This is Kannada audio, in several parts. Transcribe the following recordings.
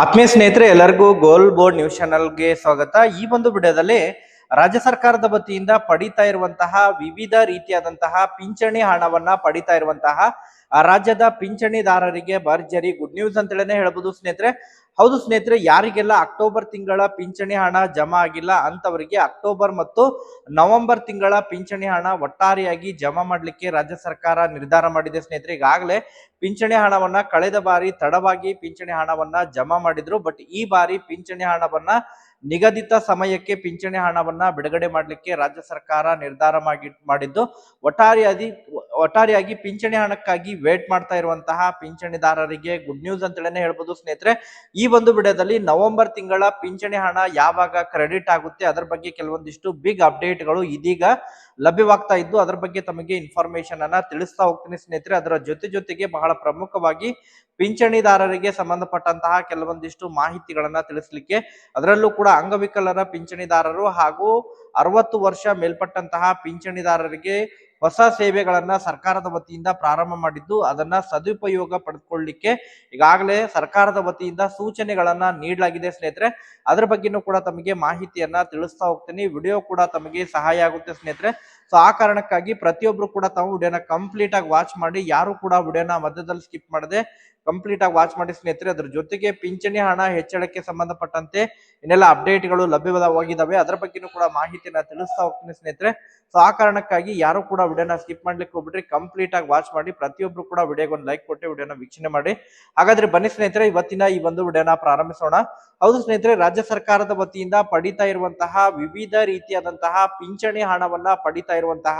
ಆತ್ಮೀಯ ಸ್ನೇಹಿತರೆ, ಎಲ್ಲರಿಗೂ ಗೋಲ್ ಬೋರ್ಡ್ ನ್ಯೂಸ್ ಚಾನಲ್ಗೆ ಸ್ವಾಗತ. ಈ ಒಂದು ವಿಡಿಯೋದಲ್ಲಿ ರಾಜ್ಯ ಸರ್ಕಾರದ ವತಿಯಿಂದ ಪಡಿತಾ ಇರುವಂತಹ ವಿವಿಧ ರೀತಿಯಾದಂತಹ ಪಿಂಚಣಿ ಹಣವನ್ನ ಪಡಿತಾ ಇರುವಂತಹ ರಾಜ್ಯದ ಪಿಂಚಣಿದಾರರಿಗೆ ಭರ್ಜರಿ ಗುಡ್ ನ್ಯೂಸ್ ಅಂತೇಳಿನೇ ಹೇಳ್ಬೋದು ಸ್ನೇಹಿತರೆ. ಹೌದು ಸ್ನೇಹಿತರೆ, ಯಾರಿಗೆಲ್ಲ ಅಕ್ಟೋಬರ್ ತಿಂಗಳ ಪಿಂಚಣಿ ಹಣ ಜಮಾ ಆಗಿಲ್ಲ ಅಂತವರಿಗೆ ಅಕ್ಟೋಬರ್ ಮತ್ತು ನವೆಂಬರ್ ತಿಂಗಳ ಪಿಂಚಣಿ ಹಣ ಒಟ್ಟಾರೆಯಾಗಿ ಜಮಾ ಮಾಡಲಿಕ್ಕೆ ರಾಜ್ಯ ಸರ್ಕಾರ ನಿರ್ಧಾರ ಮಾಡಿದೆ ಸ್ನೇಹಿತರೆ. ಈಗಾಗಲೇ ಪಿಂಚಣಿ ಹಣವನ್ನ ಕಳೆದ ಬಾರಿ ತಡವಾಗಿ ಪಿಂಚಣಿ ಹಣವನ್ನ ಜಮಾ ಮಾಡಿದ್ರು. ಬಟ್ ಈ ಬಾರಿ ಪಿಂಚಣಿ ಹಣವನ್ನ ನಿಗದಿತ ಸಮಯಕ್ಕೆ ಪಿಂಚಣಿ ಹಣವನ್ನ ಬಿಡುಗಡೆ ಮಾಡಲಿಕ್ಕೆ ರಾಜ್ಯ ಸರ್ಕಾರ ನಿರ್ಧಾರ ಮಾಡಿ, ಮಾಡಿದ್ದು. ಒಟ್ಟಾರೆಯಾಗಿ ಒಟ್ಟಾರೆಯಾಗಿ ಪಿಂಚಣಿ ಹಣಕ್ಕಾಗಿ ವೇಟ್ ಮಾಡ್ತಾ ಇರುವಂತಹ ಪಿಂಚಣಿದಾರರಿಗೆ ಗುಡ್ ನ್ಯೂಸ್ ಅಂತೇಳಿ ಹೇಳ್ಬೋದು ಸ್ನೇಹಿತರೆ. ಈ ಒಂದು ವಿಡಿಯೋದಲ್ಲಿ ನವೆಂಬರ್ ತಿಂಗಳ ಪಿಂಚಣಿ ಹಣ ಯಾವಾಗ ಕ್ರೆಡಿಟ್ ಆಗುತ್ತೆ, ಅದರ ಬಗ್ಗೆ ಕೆಲವೊಂದಿಷ್ಟು ಬಿಗ್ ಅಪ್ಡೇಟ್ಗಳು ಇದೀಗ ಲಭ್ಯವಾಗ್ತಾ ಇದ್ದು, ಅದರ ಬಗ್ಗೆ ತಮಗೆ ಇನ್ಫಾರ್ಮೇಶನ್ ಅನ್ನ ತಿಳಿಸ್ತಾ ಹೋಗ್ತೀನಿ ಸ್ನೇಹಿತರೆ. ಅದರ ಜೊತೆ ಜೊತೆಗೆ ಬಹಳ ಪ್ರಮುಖವಾಗಿ ಪಿಂಚಣಿದಾರರಿಗೆ ಸಂಬಂಧಪಟ್ಟಂತಹ ಕೆಲವೊಂದಿಷ್ಟು ಮಾಹಿತಿಗಳನ್ನ ತಿಳಿಸ್ಲಿಕ್ಕೆ ಅದರಲ್ಲೂ ಕೂಡ ಅಂಗವಿಕಲರ ಪಿಂಚಣಿದಾರರು ಹಾಗೂ ಅರವತ್ತು ವರ್ಷ ಮೇಲ್ಪಟ್ಟಂತಹ ಪಿಂಚಣಿದಾರರಿಗೆ ಹೊಸ ಸೇವೆಗಳನ್ನ ಸರ್ಕಾರದ ವತಿಯಿಂದ ಪ್ರಾರಂಭ ಮಾಡಿದ್ದು, ಅದನ್ನ ಸದುಪಯೋಗ ಪಡೆದುಕೊಳ್ಳಿಕ್ಕೆ ಈಗಾಗಲೇ ಸರ್ಕಾರದ ವತಿಯಿಂದ ಸೂಚನೆಗಳನ್ನ ನೀಡಲಾಗಿದೆ ಸ್ನೇಹಿತರೆ. ಅದ್ರ ಬಗ್ಗೆನೂ ಕೂಡ ತಮಗೆ ಮಾಹಿತಿಯನ್ನ ತಿಳಿಸ್ತಾ ಹೋಗ್ತೀನಿ. ವಿಡಿಯೋ ಕೂಡ ತಮಗೆ ಸಹಾಯ ಆಗುತ್ತೆ ಸ್ನೇಹಿತರೆ. ಸೊ ಆ ಕಾರಣಕ್ಕಾಗಿ ಪ್ರತಿಯೊಬ್ರು ಕೂಡ ತಾವು ವಿಡಿಯೋನ ಕಂಪ್ಲೀಟ್ ಆಗಿ ವಾಚ್ ಮಾಡಿ, ಯಾರು ಕೂಡ ವಿಡಿಯೋನ ಮಧ್ಯದಲ್ಲಿ ಸ್ಕಿಪ್ ಮಾಡದೆ ಕಂಪ್ಲೀಟ್ ಆಗಿ ವಾಚ್ ಮಾಡಿ ಸ್ನೇಹಿತರೆ, ಅದ್ರ ಜೊತೆಗೆ ಪಿಂಚಣಿ ಹಣ ಹೆಚ್ಚಳಕ್ಕೆ ಸಂಬಂಧಪಟ್ಟಂತೆ ಇನ್ನೆಲ್ಲ ಅಪ್ಡೇಟ್ಗಳು ಲಭ್ಯವಾಗಿದ್ದಾವೆ ಅದರ ಬಗ್ಗೆನೂ ಕೂಡ ಮಾಹಿತಿನ ತಿಳಿಸ್ತಾ ಹೋಗ್ತೀನಿ ಸ್ನೇಹಿತರೆ. ಸೊ ಆ ಕಾರಣಕ್ಕಾಗಿ ಯಾರು ಕೂಡ ವಿಡಿಯೋನ ಸ್ಕಿಪ್ ಮಾಡ್ಲಿಕ್ಕೆ ಹೋಗ್ಬಿಟ್ರಿ ಕಂಪ್ಲೀಟ್ ಆಗಿ ವಾಚ್ ಮಾಡಿ, ಪ್ರತಿಯೊಬ್ರು ಕೂಡ ವಿಡಿಯೋಗೆ ಒಂದು ಲೈಕ್ ಕೊಟ್ಟು ವಿಡಿಯೋನ ವೀಕ್ಷಣೆ ಮಾಡಿ. ಹಾಗಾದ್ರೆ ಬನ್ನಿ ಸ್ನೇಹಿತರೆ, ಇವತ್ತಿನ ಈ ಒಂದು ವಿಡಿಯೋನ ಪ್ರಾರಂಭಿಸೋಣ. ಹೌದು ಸ್ನೇಹಿತರೆ, ರಾಜ್ಯ ಸರ್ಕಾರದ ವತಿಯಿಂದ ಪಡಿತಾ ಇರುವಂತಹ ವಿವಿಧ ರೀತಿಯಾದಂತಹ ಪಿಂಚಣಿ ಹಣವನ್ನ ಪಡಿತಾ ಇರುವಂತಹ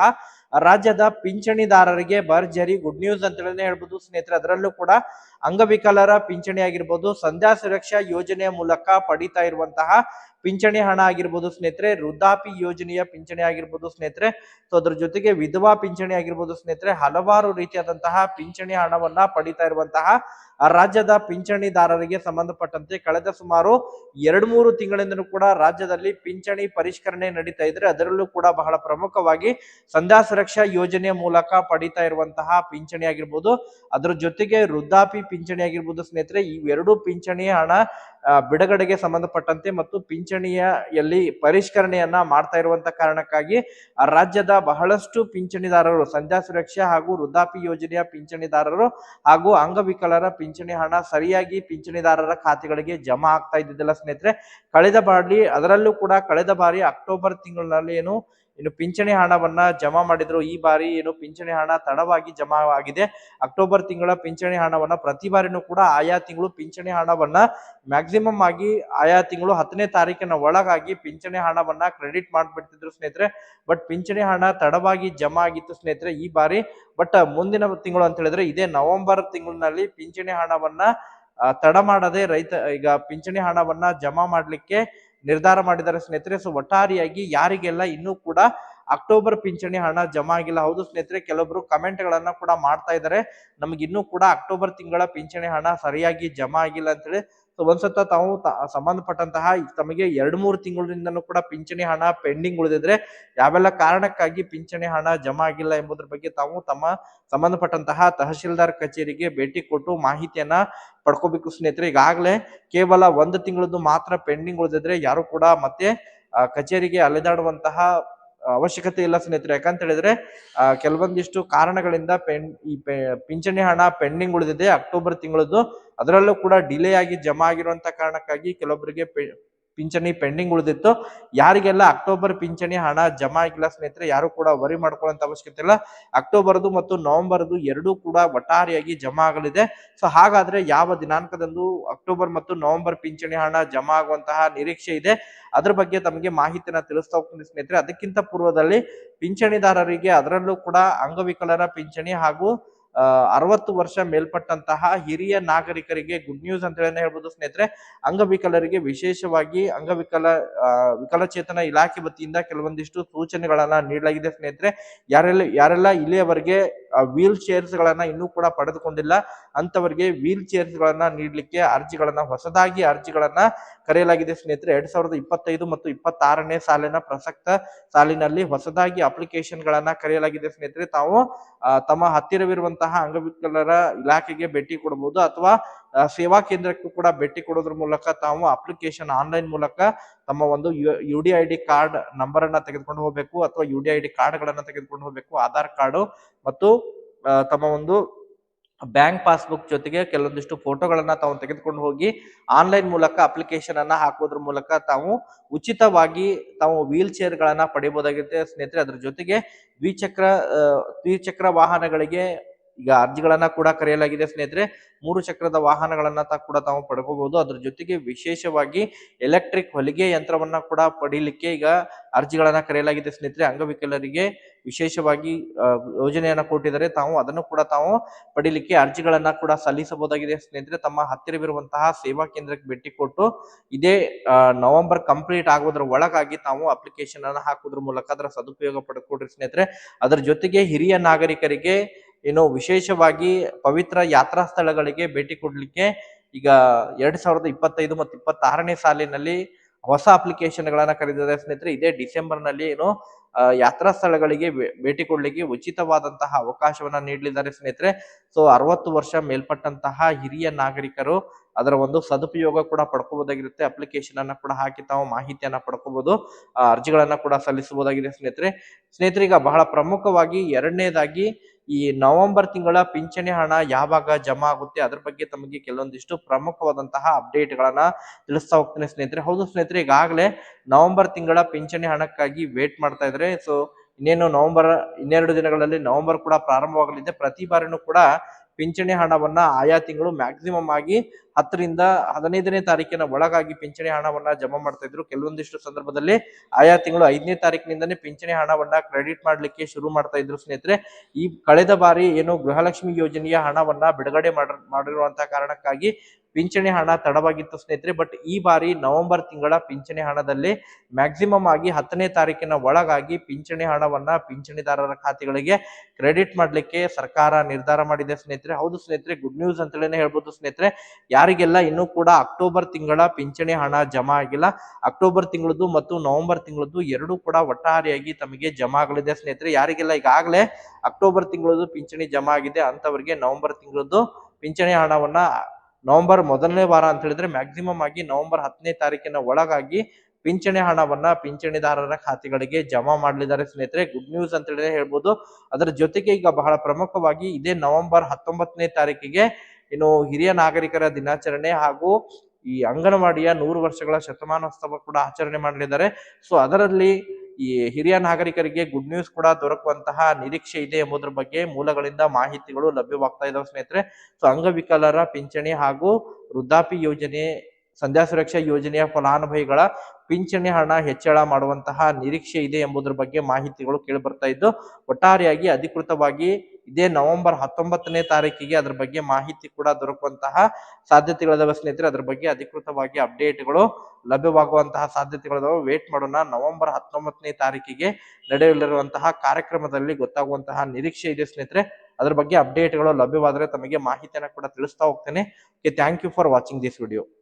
ರಾಜ್ಯದ ಪಿಂಚಣಿದಾರರಿಗೆ ಭರ್ಜರಿ ಗುಡ್ ನ್ಯೂಸ್ ಅಂತ ಹೇಳಿ ಹೇಳ್ಬೋದು ಸ್ನೇಹಿತರೆ. ಅದರಲ್ಲೂ ಕೂಡ ಅಂಗವಿಕಲರ ಪಿಂಚಣಿ ಆಗಿರ್ಬೋದು ಸಂಧ್ಯಾ ಸುರಕ್ಷಾ ಯೋಜನೆಯ ಮೂಲಕ ಪಡಿತಾ ಇರುವಂತಹ ಪಿಂಚಣಿ ಹಣ ಆಗಿರ್ಬೋದು ಸ್ನೇಹಿತರೆ ವೃದ್ಧಾಪಿ ಯೋಜನೆಯ ಪಿಂಚಣಿ ಆಗಿರ್ಬೋದು ಸ್ನೇಹಿತರೆ, ಸೊ ಅದ್ರ ಜೊತೆಗೆ ವಿಧವಾ ಪಿಂಚಣಿ ಆಗಿರ್ಬೋದು ಸ್ನೇಹಿತರೆ, ಹಲವಾರು ರೀತಿಯಾದಂತಹ ಪಿಂಚಣಿ ಹಣವನ್ನ ಪಡಿತಾ ಇರುವಂತಹ ರಾಜ್ಯದ ಪಿಂಚಣಿದಾರರಿಗೆ ಸಂಬಂಧಪಟ್ಟಂತೆ ಕಳೆದ ಸುಮಾರು ಎರಡು ಮೂರು ತಿಂಗಳಿಂದಲೂ ಕೂಡ ರಾಜ್ಯದಲ್ಲಿ ಪಿಂಚಣಿ ಪರಿಷ್ಕರಣೆ ನಡೀತಾ ಇದ್ರೆ ಅದರಲ್ಲೂ ಕೂಡ ಬಹಳ ಪ್ರಮುಖವಾಗಿ ಸಂಧ್ಯಾ ಸುರಕ್ಷಾ ಯೋಜನೆಯ ಮೂಲಕ ಪಡಿತಾ ಇರುವಂತಹ ಪಿಂಚಣಿ ಆಗಿರ್ಬೋದು. ಅದ್ರ ಜೊತೆಗೆ ವೃದ್ಧಾಪಿ ಪಿಂಚಣಿ ಆಗಿರ್ಬೋದು ಸ್ನೇಹಿತರೆ ಇವೆರಡು ಪಿಂಚಣಿ ಹಣ ಬಿಡುಗಡೆಗೆ ಸಂಬಂಧಪಟ್ಟಂತೆ ಮತ್ತು ಪಿಂಚಣಿಯಲ್ಲಿ ಪರಿಷ್ಕರಣೆಯನ್ನ ಮಾಡ್ತಾ ಇರುವಂತ ಕಾರಣಕ್ಕಾಗಿ ರಾಜ್ಯದ ಬಹಳಷ್ಟು ಪಿಂಚಣಿದಾರರು ಸಂಧ್ಯಾ ಸುರಕ್ಷಾ ಹಾಗೂ ವೃದ್ಧಾಪಿ ಯೋಜನೆಯ ಪಿಂಚಣಿದಾರರು ಹಾಗೂ ಅಂಗವಿಕಲರ ಪಿಂಚಣಿ ಹಣ ಸರಿಯಾಗಿ ಪಿಂಚಣಿದಾರರ ಖಾತೆಗಳಿಗೆ ಜಮಾ ಆಗ್ತಾ ಇದ್ದಿದ್ದಿಲ್ಲ ಸ್ನೇಹಿತರೆ, ಕಳೆದ ಬಾರಿ, ಅದರಲ್ಲೂ ಕೂಡ ಕಳೆದ ಬಾರಿ ಅಕ್ಟೋಬರ್ ತಿಂಗಳಿನಲ್ಲಿ ಏನು ಇನ್ನು ಪಿಂಚಣಿ ಹಣವನ್ನ ಜಮಾ ಮಾಡಿದ್ರು. ಈ ಬಾರಿ ಏನು ಪಿಂಚಣಿ ಹಣ ತಡವಾಗಿ ಜಮಾ ಆಗಿದೆ. ಅಕ್ಟೋಬರ್ ತಿಂಗಳ ಪಿಂಚಣಿ ಹಣವನ್ನ ಪ್ರತಿ ಬಾರಿನೂ ಕೂಡ ಆಯಾ ತಿಂಗಳು ಪಿಂಚಣಿ ಹಣವನ್ನ ಮ್ಯಾಕ್ಸಿಮಮ್ ಆಗಿ ಆಯಾ ತಿಂಗಳು ಹತ್ತನೇ ತಾರೀಕಿನ ಒಳಗಾಗಿ ಪಿಂಚಣಿ ಹಣವನ್ನ ಕ್ರೆಡಿಟ್ ಮಾಡ್ಬಿಡ್ತಿದ್ರು ಸ್ನೇಹಿತರೆ. ಬಟ್ ಪಿಂಚಣಿ ಹಣ ತಡವಾಗಿ ಜಮಾ ಆಗಿತ್ತು ಸ್ನೇಹಿತರೆ ಈ ಬಾರಿ. ಬಟ್ ಮುಂದಿನ ತಿಂಗಳು ಅಂತ ಹೇಳಿದ್ರೆ ಇದೇ ನವೆಂಬರ್ ತಿಂಗಳಿನಲ್ಲಿ ಪಿಂಚಣಿ ಹಣವನ್ನ ತಡ ಮಾಡದೆ ರೈತ, ಈಗ ಪಿಂಚಣಿ ಹಣವನ್ನ ಜಮಾ ಮಾಡ್ಲಿಕ್ಕೆ ನಿರ್ಧಾರ ಮಾಡಿದ್ದಾರೆ ಸ್ನೇಹಿತರೆ. ಸೊ ಒಟ್ಟಾರಿಯಾಗಿ ಯಾರಿಗೆಲ್ಲ ಇನ್ನೂ ಕೂಡ ಅಕ್ಟೋಬರ್ ಪಿಂಚಣಿ ಹಣ ಜಮಾ ಆಗಿಲ್ಲ, ಹೌದು ಸ್ನೇಹಿತರೆ, ಕೆಲವೊಬ್ರು ಕಮೆಂಟ್ ಗಳನ್ನ ಕೂಡ ಮಾಡ್ತಾ ಇದ್ದಾರೆ. ನಮ್ಗೆ ಇನ್ನೂ ಕೂಡ ಅಕ್ಟೋಬರ್ ತಿಂಗಳ ಪಿಂಚಣಿ ಹಣ ಸರಿಯಾಗಿ ಜಮಾ ಆಗಿಲ್ಲ ಅಂತೇಳಿ ಸೊ ಒಂದ್ಸತ ತಾವು ಸಂಬಂಧಪಟ್ಟಂತಹ ತಮಗೆ ಎರಡ್ ಮೂರು ತಿಂಗಳಿಂದನೂ ಕೂಡ ಪಿಂಚಣಿ ಹಣ ಪೆಂಡಿಂಗ್ ಉಳಿದಿದ್ರೆ ಯಾವೆಲ್ಲ ಕಾರಣಕ್ಕಾಗಿ ಪಿಂಚಣಿ ಹಣ ಜಮಾ ಆಗಿಲ್ಲ ಎಂಬುದ್ರ ಬಗ್ಗೆ ತಾವು ತಮ್ಮ ಸಂಬಂಧಪಟ್ಟಂತಹ ತಹಶೀಲ್ದಾರ್ ಕಚೇರಿಗೆ ಭೇಟಿ ಕೊಟ್ಟು ಮಾಹಿತಿಯನ್ನ ಪಡ್ಕೋಬೇಕು ಸ್ನೇಹಿತರೆ. ಈಗಾಗಲೇ ಕೇವಲ ಒಂದು ತಿಂಗಳದ್ದು ಮಾತ್ರ ಪೆಂಡಿಂಗ್ ಉಳಿದಿದ್ರೆ ಯಾರು ಕೂಡ ಮತ್ತೆ ಕಚೇರಿಗೆ ಅಲೆದಾಡುವಂತಹ ಅವಶ್ಯಕತೆ ಇಲ್ಲ ಸ್ನೇಹಿತರೆ. ಯಾಕಂತ ಹೇಳಿದ್ರೆ ಆ, ಕೆಲವೊಂದಿಷ್ಟು ಕಾರಣಗಳಿಂದ ಪೆನ್ ಈ ಪಿಂಚಣಿ ಹಣ ಪೆಂಡಿಂಗ್ ಉಳಿದಿದೆ. ಅಕ್ಟೋಬರ್ ತಿಂಗಳದ್ದು ಅದರಲ್ಲೂ ಕೂಡ ಡಿಲೇ ಆಗಿ ಜಮಾ ಆಗಿರುವಂತ ಕಾರಣಕ್ಕಾಗಿ ಕೆಲವೊಬ್ಬರಿಗೆ ಪಿಂಚಣಿ ಪೆಂಡಿಂಗ್ ಉಳಿದಿತ್ತು. ಯಾರಿಗೆಲ್ಲ ಅಕ್ಟೋಬರ್ ಪಿಂಚಣಿ ಹಣ ಜಮಾ ಆಗಿಲ್ಲ ಸ್ನೇಹಿತರೆ, ಯಾರು ಕೂಡ ವರಿ ಮಾಡ್ಕೊಳ್ಳೋಂತ ಅವಶ್ಯಕತೆ ಇಲ್ಲ. ಅಕ್ಟೋಬರ್ದು ಮತ್ತು ನವೆಂಬರ್ದು ಎರಡೂ ಕೂಡ ಒಟ್ಟಾರೆಯಾಗಿ ಜಮಾ ಆಗಲಿದೆ. ಸೊ, ಹಾಗಾದ್ರೆ ಯಾವ ದಿನಾಂಕದಂದು ಅಕ್ಟೋಬರ್ ಮತ್ತು ನವೆಂಬರ್ ಪಿಂಚಣಿ ಹಣ ಜಮಾ ಆಗುವಂತಹ ನಿರೀಕ್ಷೆ ಇದೆ? ಅದ್ರ ಬಗ್ಗೆ ತಮಗೆ ಮಾಹಿತಿನ ತಿಳಿಸ್ತಾ ಹೋಗ್ತೀನಿ ಸ್ನೇಹಿತರೆ. ಅದಕ್ಕಿಂತ ಪೂರ್ವದಲ್ಲಿ ಪಿಂಚಣಿದಾರರಿಗೆ ಅದರಲ್ಲೂ ಕೂಡ ಅಂಗವಿಕಲರ ಪಿಂಚಣಿ ಹಾಗೂ ಅರವತ್ತು ವರ್ಷ ಮೇಲ್ಪಟ್ಟಂತಹ ಹಿರಿಯ ನಾಗರಿಕರಿಗೆ ಗುಡ್ ನ್ಯೂಸ್ ಅಂತ ಹೇಳಿ ಹೇಳ್ಬೋದು ಸ್ನೇಹಿತರೆ. ಅಂಗವಿಕಲರಿಗೆ ವಿಶೇಷವಾಗಿ ಅಂಗವಿಕಲ ವಿಕಲಚೇತನ ಇಲಾಖೆ ವತಿಯಿಂದ ಕೆಲವೊಂದಿಷ್ಟು ಸೂಚನೆಗಳನ್ನ ನೀಡಲಾಗಿದೆ ಸ್ನೇಹಿತರೆ. ಯಾರೆಲ್ಲ ಯಾರೆಲ್ಲ ಇಲ್ಲಿಯವರೆಗೆ ವೀಲ್ ಚೇರ್ಸ್ ಗಳನ್ನ ಇನ್ನೂ ಕೂಡ ಪಡೆದುಕೊಂಡಿಲ್ಲ ಅಂತವರಿಗೆ ವೀಲ್ ಚೇರ್ಸ್ ಗಳನ್ನ ನೀಡಲಿಕ್ಕೆ ಅರ್ಜಿಗಳನ್ನ, ಹೊಸದಾಗಿ ಅರ್ಜಿಗಳನ್ನ ಕರೆಯಲಾಗಿದೆ ಸ್ನೇಹಿತರೆ. ಎರಡ್ ಸಾವಿರದ ಇಪ್ಪತ್ತೈದು ಮತ್ತು ಇಪ್ಪತ್ತಾರನೇ ಸಾಲಿನ ಪ್ರಸಕ್ತ ಸಾಲಿನಲ್ಲಿ ಹೊಸದಾಗಿ ಅಪ್ಲಿಕೇಶನ್ ಗಳನ್ನ ಕರೆಯಲಾಗಿದೆ ಸ್ನೇಹಿತರೆ. ತಾವು ತಮ್ಮ ಹತ್ತಿರವಿರುವಂತಹ ಇರುವಂತಹ ಅಂಗವಿಕಲರ ಇಲಾಖೆಗೆ ಭೇಟಿ ಕೊಡಬಹುದು ಅಥವಾ ಸೇವಾ ಕೇಂದ್ರಕ್ಕೂ ಕೂಡ ಭೇಟಿ ಕೊಡೋದ್ರ ಮೂಲಕ ತಾವು ಅಪ್ಲಿಕೇಶನ್ ಆನ್ಲೈನ್ ಮೂಲಕ ತಮ್ಮ ಒಂದು U D I D card number ಅನ್ನ ತೆಗೆದುಕೊಂಡು ಹೋಗಬೇಕು ಅಥವಾ U D I D card ಗಳನ್ನ ತೆಗೆದುಕೊಂಡು ಹೋಗಬೇಕು, ಆಧಾರ್ ಕಾರ್ಡು ಮತ್ತು ತಮ್ಮ ಒಂದು ಬ್ಯಾಂಕ್ ಪಾಸ್ಬುಕ್ ಜೊತೆಗೆ ಕೆಲವೊಂದಿಷ್ಟು ಫೋಟೋಗಳನ್ನ ತಾವು ತೆಗೆದುಕೊಂಡು ಹೋಗಿ ಆನ್ಲೈನ್ ಮೂಲಕ ಅಪ್ಲಿಕೇಶನ್ ಅನ್ನ ಹಾಕೋದ್ರ ಮೂಲಕ ತಾವು ಉಚಿತವಾಗಿ ತಾವು ವೀಲ್ ಚೇರ್ ಗಳನ್ನ ಪಡೆಯಬಹುದಾಗಿದೆ ಸ್ನೇಹಿತರೆ, ಅದ್ರ ಜೊತೆಗೆ ದ್ವಿಚಕ್ರ ದ್ವಿಚಕ್ರ ವಾಹನಗಳಿಗೆ ಈಗ ಅರ್ಜಿಗಳನ್ನ ಕೂಡ ಕರೆಯಲಾಗಿದೆ ಸ್ನೇಹಿತರೆ. ಮೂರು ಚಕ್ರದ ವಾಹನಗಳನ್ನ ಕೂಡ ತಾವು ಪಡ್ಕೋಬಹುದು. ಅದ್ರ ಜೊತೆಗೆ ವಿಶೇಷವಾಗಿ ಎಲೆಕ್ಟ್ರಿಕ್ ಹೊಲಿಗೆ ಯಂತ್ರವನ್ನ ಕೂಡ ಪಡೀಲಿಕ್ಕೆ ಈಗ ಅರ್ಜಿಗಳನ್ನ ಕರೆಯಲಾಗಿದೆ ಸ್ನೇಹಿತರೆ. ಅಂಗವಿಕಲರಿಗೆ ವಿಶೇಷವಾಗಿ ಯೋಜನೆಯನ್ನ ಕೊಟ್ಟಿದ್ದಾರೆ. ತಾವು ಅದನ್ನು ಕೂಡ ತಾವು ಪಡೀಲಿಕ್ಕೆ ಅರ್ಜಿಗಳನ್ನ ಕೂಡ ಸಲ್ಲಿಸಬಹುದಾಗಿದೆ ಸ್ನೇಹಿತರೆ. ತಮ್ಮ ಹತ್ತಿರವಿರುವಂತಹ ಸೇವಾ ಕೇಂದ್ರಕ್ಕೆ ಭೇಟಿ ಕೊಟ್ಟು ಇದೇ ನವೆಂಬರ್ ಕಂಪ್ಲೀಟ್ ಆಗೋದ್ರ ಒಳಗಾಗಿ ತಾವು ಅಪ್ಲಿಕೇಶನ್ ಅನ್ನ ಹಾಕೋದ್ರ ಮೂಲಕ ಅದರ ಸದುಪಯೋಗ ಪಡ್ಕೊಡ್ರಿ ಸ್ನೇಹಿತರೆ. ಅದರ ಜೊತೆಗೆ ಹಿರಿಯ ನಾಗರಿಕರಿಗೆ ಏನು ವಿಶೇಷವಾಗಿ ಪವಿತ್ರ ಯಾತ್ರಾ ಸ್ಥಳಗಳಿಗೆ ಭೇಟಿ ಕೊಡ್ಲಿಕ್ಕೆ ಈಗ ಎರಡ್ ಸಾವಿರದ ಇಪ್ಪತ್ತೈದು ಮತ್ತು ಇಪ್ಪತ್ತಾರನೇ ಸಾಲಿನಲ್ಲಿ ಹೊಸ ಅಪ್ಲಿಕೇಶನ್ ಗಳನ್ನ ಕರೆದಿದ್ದಾರೆ. ಸ್ನೇಹಿತರೆ, ಇದೇ ಡಿಸೆಂಬರ್ನಲ್ಲಿ ಏನು ಯಾತ್ರಾ ಸ್ಥಳಗಳಿಗೆ ಭೇಟಿ ಕೊಡ್ಲಿಕ್ಕೆ ಉಚಿತವಾದಂತಹ ಅವಕಾಶವನ್ನ ನೀಡಲಿದ್ದಾರೆ ಸ್ನೇಹಿತರೆ. ಸೊ, ಅರವತ್ತು ವರ್ಷ ಮೇಲ್ಪಟ್ಟಂತಹ ಹಿರಿಯ ನಾಗರಿಕರು ಅದರ ಒಂದು ಸದುಪಯೋಗ ಕೂಡ ಪಡ್ಕೋಬಹುದಾಗಿರುತ್ತೆ ಅಪ್ಲಿಕೇಶನ್ ಅನ್ನ ಕೂಡ ಹಾಕಿ ತಾವು ಮಾಹಿತಿಯನ್ನ ಪಡ್ಕೋಬಹುದು ಅರ್ಜಿಗಳನ್ನ ಕೂಡ ಸಲ್ಲಿಸಬಹುದಾಗಿದೆ ಸ್ನೇಹಿತರೆ. ಸ್ನೇಹಿತರೆ, ಈಗ ಬಹಳ ಪ್ರಮುಖವಾಗಿ ಎರಡನೇದಾಗಿ ಈ ನವೆಂಬರ್ ತಿಂಗಳ ಪಿಂಚಣಿ ಹಣ ಯಾವಾಗ ಜಮಾ ಆಗುತ್ತೆ ಅದ್ರ ಬಗ್ಗೆ ತಮಗೆ ಕೆಲವೊಂದಿಷ್ಟು ಪ್ರಮುಖವಾದಂತಹ ಅಪ್ಡೇಟ್ ಗಳನ್ನ ತಿಳಿಸ್ತಾ ಹೋಗ್ತೇನೆ ಸ್ನೇಹಿತರೆ. ಹೌದು ಸ್ನೇಹಿತರೆ, ಈಗಾಗಲೇ ನವೆಂಬರ್ ತಿಂಗಳ ಪಿಂಚಣಿ ಹಣಕ್ಕಾಗಿ ವೇಟ್ ಮಾಡ್ತಾ ಇದ್ರೆ ಸೊ ಇನ್ನೇನು ನವೆಂಬರ್ ಇನ್ನೆರಡು ದಿನಗಳಲ್ಲಿ ನವೆಂಬರ್ ಕೂಡ ಪ್ರಾರಂಭವಾಗಲಿದೆ. ಪ್ರತಿ ಬಾರಿನೂ ಕೂಡ ಪಿಂಚಣಿ ಹಣವನ್ನ ಆಯಾ ತಿಂಗಳು ಮ್ಯಾಕ್ಸಿಮಮ್ ಆಗಿ ಹತ್ತರಿಂದ ಹದಿನೈದನೇ ತಾರೀಕಿನ ಒಳಗಾಗಿ ಪಿಂಚಣಿ ಹಣವನ್ನ ಜಮಾ ಮಾಡ್ತಾ ಇದ್ರು. ಕೆಲವೊಂದಿಷ್ಟು ಸಂದರ್ಭದಲ್ಲಿ ಆಯಾ ತಿಂಗಳು ಐದನೇ ತಾರೀಕಿನಿಂದನೇ ಪಿಂಚಣಿ ಹಣವನ್ನ ಕ್ರೆಡಿಟ್ ಮಾಡ್ಲಿಕ್ಕೆ ಶುರು ಮಾಡ್ತಾ ಇದ್ರು ಸ್ನೇಹಿತರೆ. ಈ ಕಳೆದ ಬಾರಿ ಏನು ಗೃಹಲಕ್ಷ್ಮಿ ಯೋಜನೆಯ ಹಣವನ್ನ ಬಿಡುಗಡೆ ಮಾಡ ಮಾಡಿರುವಂತಹ ಕಾರಣಕ್ಕಾಗಿ ಪಿಂಚಣಿ ಹಣ ತಡವಾಗಿತ್ತು ಸ್ನೇಹಿತರೆ ಬಟ್ ಈ ಬಾರಿ ನವೆಂಬರ್ ತಿಂಗಳ ಪಿಂಚಣಿ ಹಣದಲ್ಲಿ ಮ್ಯಾಕ್ಸಿಮಮ್ ಆಗಿ ಹತ್ತನೇ ತಾರೀಕಿನ ಒಳಗಾಗಿ ಪಿಂಚಣಿ ಹಣವನ್ನ ಪಿಂಚಣಿದಾರರ ಖಾತೆಗಳಿಗೆ ಕ್ರೆಡಿಟ್ ಮಾಡಲಿಕ್ಕೆ ಸರ್ಕಾರ ನಿರ್ಧಾರ ಮಾಡಿದೆ ಸ್ನೇಹಿತರೆ. ಹೌದು ಸ್ನೇಹಿತರೆ ಗುಡ್ ನ್ಯೂಸ್ ಅಂತಲೇ ಹೇಳ್ಬೋದು ಸ್ನೇಹಿತರೆ. ಯಾರಿಗೆಲ್ಲ ಇನ್ನೂ ಕೂಡ ಅಕ್ಟೋಬರ್ ತಿಂಗಳ ಪಿಂಚಣಿ ಹಣ ಜಮಾ ಆಗಿಲ್ಲ, ಅಕ್ಟೋಬರ್ ತಿಂಗಳದ್ದು ಮತ್ತು ನವೆಂಬರ್ ತಿಂಗಳದ್ದು ಎರಡೂ ಕೂಡ ಒಟ್ಟಾರೆಯಾಗಿ ತಮಗೆ ಜಮಾ ಆಗಲಿದೆ ಸ್ನೇಹಿತರೆ. ಯಾರಿಗೆಲ್ಲ ಈಗಾಗಲೇ ಅಕ್ಟೋಬರ್ ತಿಂಗಳದ್ದು ಪಿಂಚಣಿ ಜಮಾ ಆಗಿದೆ ಅಂತವರಿಗೆ ನವೆಂಬರ್ ತಿಂಗಳದ್ದು ಪಿಂಚಣಿ ಹಣವನ್ನ ನವೆಂಬರ್ ಮೊದಲನೇ ವಾರ ಅಂತ ಹೇಳಿದ್ರೆ ಮ್ಯಾಕ್ಸಿಮಮ್ ಆಗಿ ನವೆಂಬರ್ ಹತ್ತನೇ ತಾರೀಕಿನ ಒಳಗಾಗಿ ಪಿಂಚಣಿ ಹಣವನ್ನ ಪಿಂಚಣಿದಾರರ ಖಾತೆಗಳಿಗೆ ಜಮಾ ಮಾಡಲಿದ್ದಾರೆ ಸ್ನೇಹಿತರೆ. ಗುಡ್ ನ್ಯೂಸ್ ಅಂತ ಹೇಳಿದ್ರೆ ಹೇಳ್ಬೋದು. ಅದರ ಜೊತೆಗೆ ಈಗ ಬಹಳ ಪ್ರಮುಖವಾಗಿ ಇದೇ ನವೆಂಬರ್ ಹತ್ತೊಂಬತ್ತನೇ ತಾರೀಕಿಗೆ ಇನ್ನು ಹಿರಿಯ ನಾಗರಿಕರ ದಿನಾಚರಣೆ ಹಾಗೂ ಈ ಅಂಗನವಾಡಿಯ ನೂರು ವರ್ಷಗಳ ಶತಮಾನೋತ್ಸವ ಕೂಡ ಆಚರಣೆ ಮಾಡಲಿದ್ದಾರೆ. ಸೊ ಅದರಲ್ಲಿ ಈ ಹಿರಿಯ ನಾಗರಿಕರಿಗೆ ಗುಡ್ ನ್ಯೂಸ್ ಕೂಡ ದೊರಕುವಂತಹ ನಿರೀಕ್ಷೆ ಇದೆ ಎಂಬುದರ ಬಗ್ಗೆ ಮೂಲಗಳಿಂದ ಮಾಹಿತಿಗಳು ಲಭ್ಯವಾಗ್ತಾ ಇದಾವೆ ಸ್ನೇಹಿತರೆ. ಸೊ ಅಂಗವಿಕಲರ ಪಿಂಚಣಿ ಹಾಗೂ ವೃದ್ಧಾಪಿ ಯೋಜನೆ, ಸಂಧ್ಯಾ ಸುರಕ್ಷಾ ಯೋಜನೆಯ ಫಲಾನುಭವಿಗಳ ಪಿಂಚಣಿ ಹಣ ಹೆಚ್ಚಳ ಮಾಡುವಂತಹ ನಿರೀಕ್ಷೆ ಇದೆ ಎಂಬುದರ ಬಗ್ಗೆ ಮಾಹಿತಿಗಳು ಕೇಳಿ ಬರ್ತಾ ಇದ್ದು, ಒಟ್ಟಾರೆಯಾಗಿ ಅಧಿಕೃತವಾಗಿ ಇದೇ ನವೆಂಬರ್ ಹತ್ತೊಂಬತ್ತನೇ ತಾರೀಕಿಗೆ ಅದ್ರ ಬಗ್ಗೆ ಮಾಹಿತಿ ಕೂಡ ದೊರಕುವಂತಹ ಸಾಧ್ಯತೆಗಳಿದಾವೆ ಸ್ನೇಹಿತರೆ. ಅದ್ರ ಬಗ್ಗೆ ಅಧಿಕೃತವಾಗಿ ಅಪ್ಡೇಟ್ಗಳು ಲಭ್ಯವಾಗುವಂತಹ ಸಾಧ್ಯತೆಗಳಿದಾವೆ. ವೇಟ್ ಮಾಡೋಣ. ನವೆಂಬರ್ ಹತ್ತೊಂಬತ್ತನೇ ತಾರೀಕಿಗೆ ನಡೆಯಲಿರುವಂತಹ ಕಾರ್ಯಕ್ರಮದಲ್ಲಿ ಗೊತ್ತಾಗುವಂತಹ ನಿರೀಕ್ಷೆ ಇದೆ ಸ್ನೇಹಿತರೆ. ಅದ್ರ ಬಗ್ಗೆ ಅಪ್ಡೇಟ್ಗಳು ಲಭ್ಯವಾದರೆ ತಮಗೆ ಮಾಹಿತಿಯನ್ನು ಕೂಡ ತಿಳಿಸ್ತಾ ಹೋಗ್ತೇನೆ. Thank you for watching this video